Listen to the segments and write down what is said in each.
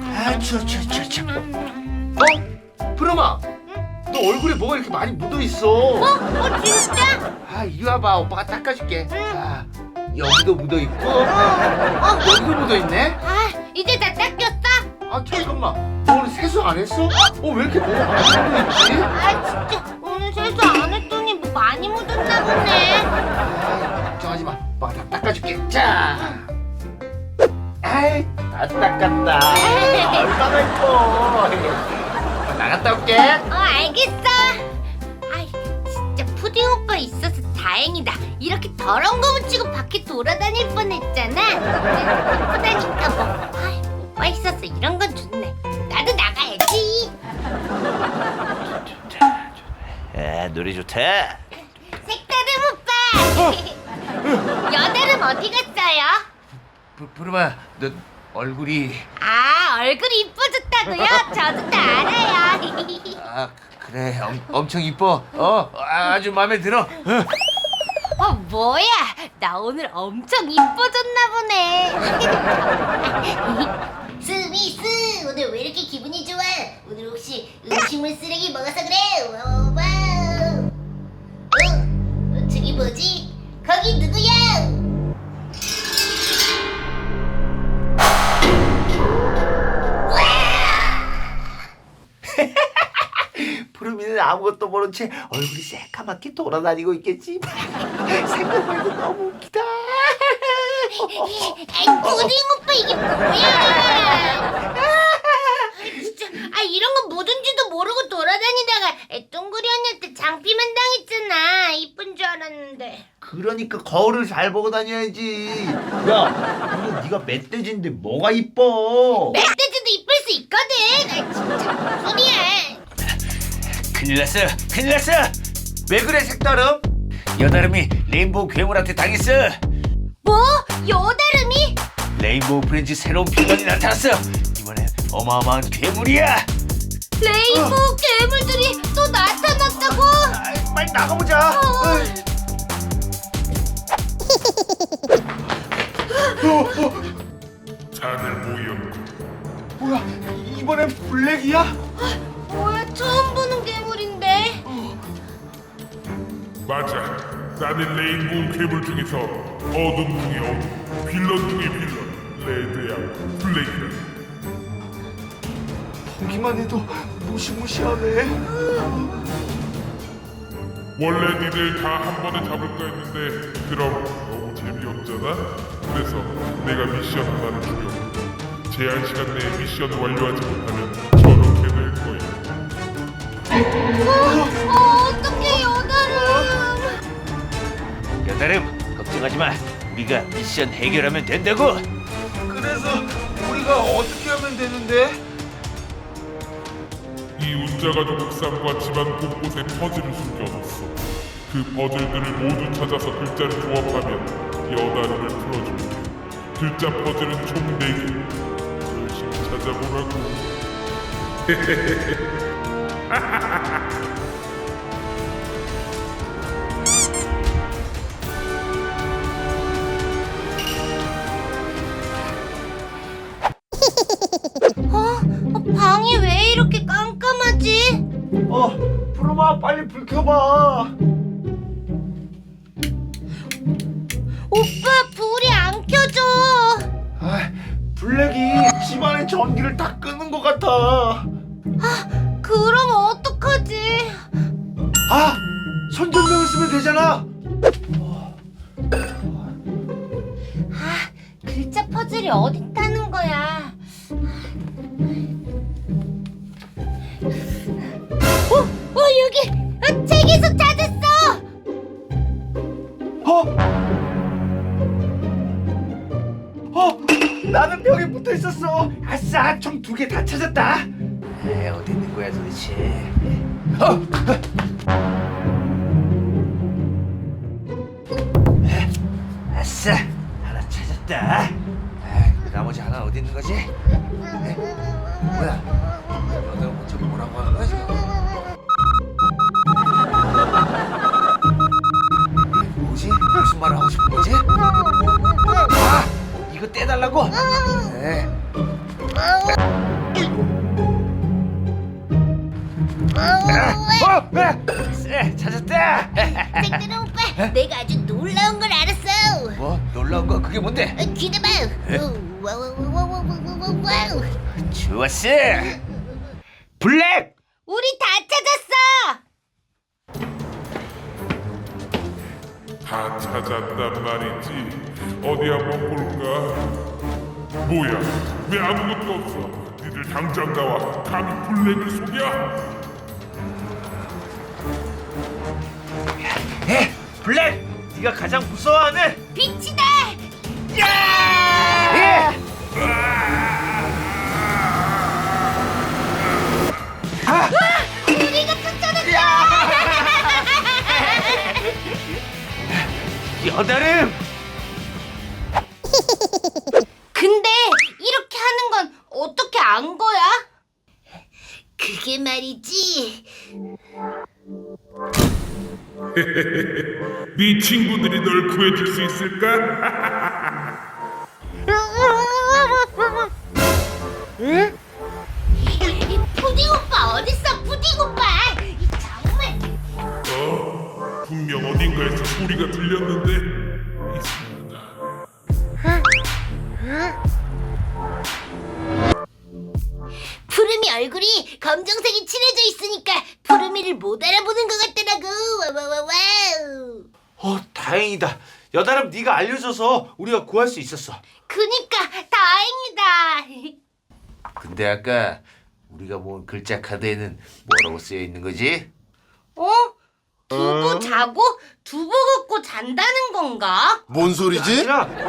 아, 추워, 추워, 추워, 추워. 어? 프로마, 너 얼굴에 뭐가 이렇게 많이 묻어 있어? 어? 어 진짜? 아, 이리 와봐, 오빠가 닦아줄게. 아, 여기도 묻어 있고, 아, 여기도 묻어 있네. 아 이제 다 닦였어? 아, 잠깐만, 너 오늘 세수 안 했어? 어, 왜 이렇게 뭐가 많이 묻어 있지? 아 진짜 오늘 세수 안 했더니 뭐 많이 묻었나 보네 아, 걱정하지 마, 오빠가 다 닦아줄게. 자, 아이, 다 닦았다. 아, 얼마나 이뻐. 나갔다 올게. 어 알겠어 아이 진짜 푸딩 오빠 있어서 다행이다 이렇게 더러운 거 묻히고 밖에 돌아다닐 뻔했잖아 예쁘다니까 뭐 아이 오빠 있어서 이런 건 좋네 나도 나가야지 아, 노래 좋다. 색다른 오빠 여달은 어디 갔어요? 부, 부르마, 너 얼굴이. 아 얼굴이 이뻐졌다고요? 저도 다 알아요. 아 그래. 엄, 엄청 이뻐. 어 아주 마음에 들어. 어. 어 뭐야? 나 오늘 엄청 이뻐졌나 보네. 스미스 오늘 왜 이렇게 기분이 좋아? 오늘 혹시 음식물 쓰레기 먹어서 그래 아무것도 모른 채 얼굴이 새까맣게 돌아다니고 있겠지. 생각해도 너무 웃기다. 아이 푸딩 오빠 이게 뭐야? 아, 진짜. 아 이런 거 뭐든지도 모르고 돌아다니다가 애 똥구리 언니한테 장피만 당했잖아. 이쁜 줄 알았는데. 그러니까 거울을 잘 보고 다녀야지. 야 이거 네가 멧돼지인데 뭐가 이뻐? 멧돼지도 이쁠 수 있거든. 아 진짜 무슨 소리야 큰일 났어. 큰일 났어. 왜 그래 색다름 여다름이 레인보우 괴물한테 당했어. 뭐? 여다름이? 레인보우 프렌즈 새로운 빌런이 나타났어. 이번엔 어마어마한 괴물이야. 레인보우 괴물들이 또 나타났다고? 아, 빨리 나가보자 어. 어, 어, 자네 모였군. 뭐야 이번엔 블랙이야? 뭐야 처음 보는 괴물인데 맞아. 나는 레인보우 괴물 중에서 어둠 중의 어둠, 빌런 중의 빌런, 레드야, 블랙이다. 보기만 해도 무시무시하네 원래 니들 다 한 번에 잡을까 했는데 그럼 너무 재미없잖아. 그래서 내가 미션 하나를 주려고. 제한 시간 내에 미션 완료하지 못하면 거야. 어 어떡해 여다름 여다름 걱정하지 마. 우리가 미션 해결하면 된다고. 그래서 우리가 어떻게 하면 되는데? 이 운자가족 옥상과 집안 곳곳에 퍼즐을 숨겨뒀어. 그 퍼즐들을 모두 찾아서 글자를 조합하면 여다름을 풀어줄게. 글자 퍼즐은 총 4개. 열심히 찾아보라고. 어? 어, 방이 왜 이렇게 깜깜하지? 어, 푸르마 빨리 불 켜봐. 오빠 불이 안 켜져 아, 블랙이 집안의 전기를 다 끄는 것 같아. 어떡하지 아, 손전등을 쓰면 되잖아. 아 글자 퍼즐이 어딨다는 거야 어? 어 여기 어, 책에서 찾았어 어? 어? 나는 여기 붙어 있었어. 아싸, 총 두 개 다 찾았다. 에 어디 있는 거야 도대체? 어, 어. 에, 아싸, 하나 찾았다. 에, 그 나머지 하나 어디 있는 거지? 에, 뭐야? 너들 먼저 뭐라고 하는 거야? 뭐지? 무슨 말을 하고 싶은 거지? 아, 이거 떼달라고? 네. 어, 네, 찾았다. 땡땡 오빠, 내가 아주 놀라운 걸 알았어. 뭐 놀라운 거 그게 뭔데? 어, 기대봐. 와와와와와와와와우. 좋았어. 블랙. 우리 다 찾았어. 다 찾았단 말이지. 어디 한번 볼까? 뭐야? 왜 아무것도 없어? 니들 당장 나와. 감히 블랙을 속여? 블랙. 네가 가장 무서워하는. 빛이다. 예. 우리가 쫓아냈다. 여다름. 근데 이렇게 하는 건 어떻게 안 거야? 그게 말이지. 네 친구들이 널 구해줄 수 있을까? 푸딩 오빠 어딨어? 푸딩 오빠. 이 정말. 어? 분명 어딘가에서 소리가 들렸는데 검정색이 칠해져 있으니까 푸르미를 못 알아보는 것 같더라고. 와와와와우. 어, 다행이다. 여다름 네가 알려줘서 우리가 구할 수 있었어. 그니까 다행이다. 근데 아까 우리가 모은 글자 카드에는 뭐라고 쓰여 있는 거지? 어? 두부 자고 두부 긋고 잔다는 건가? 뭔 소리지? 아니라 이거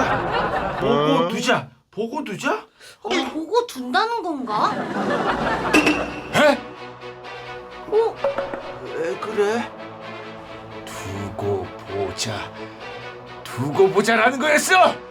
아닌가? 보고 두자. 보고 두자? 어, 보고 둔다는 건가? 에? 어? 왜 그래? 두고 보자. 두고 보자라는 거였어.